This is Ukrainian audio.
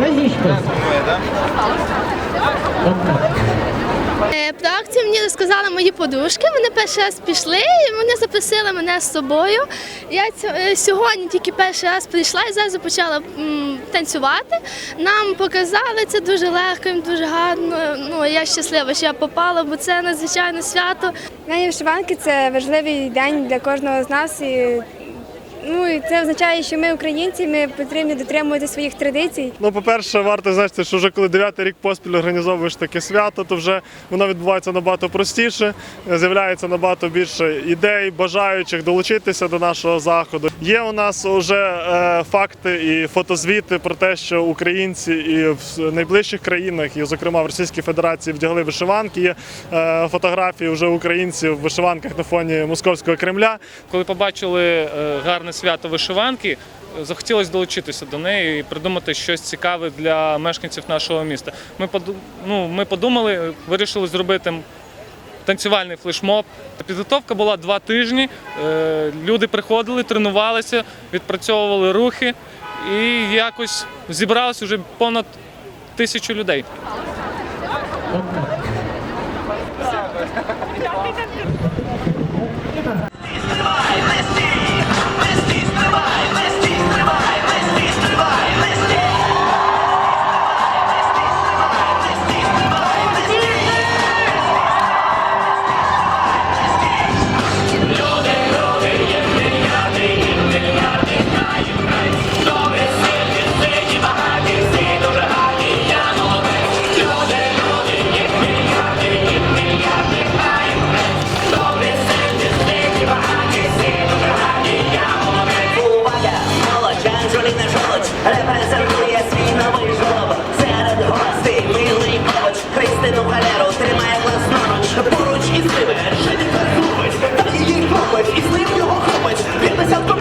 Разічка. Е, Про акцію мені розказали мої подружки. Вони перший раз пішли і вони запросили мене з собою. Я е, сьогодні тільки перший раз прийшла і зараз почала танцювати. Нам показали це дуже легко, і дуже гарно. Ну я щаслива, що я попала, бо це надзвичайне свято. День вишиванки це важливий день для кожного з нас. І, ну, і це означає, що ми українці, ми потрібно дотримувати своїх традицій. Ну, по-перше, варто знати, що вже коли дев'ятий рік поспіль організовуєш таке свято, то вже воно відбувається набагато простіше, з'являється набагато більше ідей, бажаючих долучитися до нашого заходу. Є у нас вже е, факти і фотозвіти про те, що українці і в найближчих країнах, і, зокрема, в Російській Федерації вдягли вишиванки. Є е, фотографії вже українців в вишиванках на фоні московського Кремля. Коли побачили е, гарне свято свято вишиванки. Захотілося долучитися до неї і придумати щось цікаве для мешканців нашого міста. Ми ну, ми подумали, вирішили зробити танцювальний флешмоб. Підготовка була два тижні. Е, люди приходили, тренувалися, відпрацьовували рухи і якось зібралось вже понад тисячу людей. думать, ведь на всяком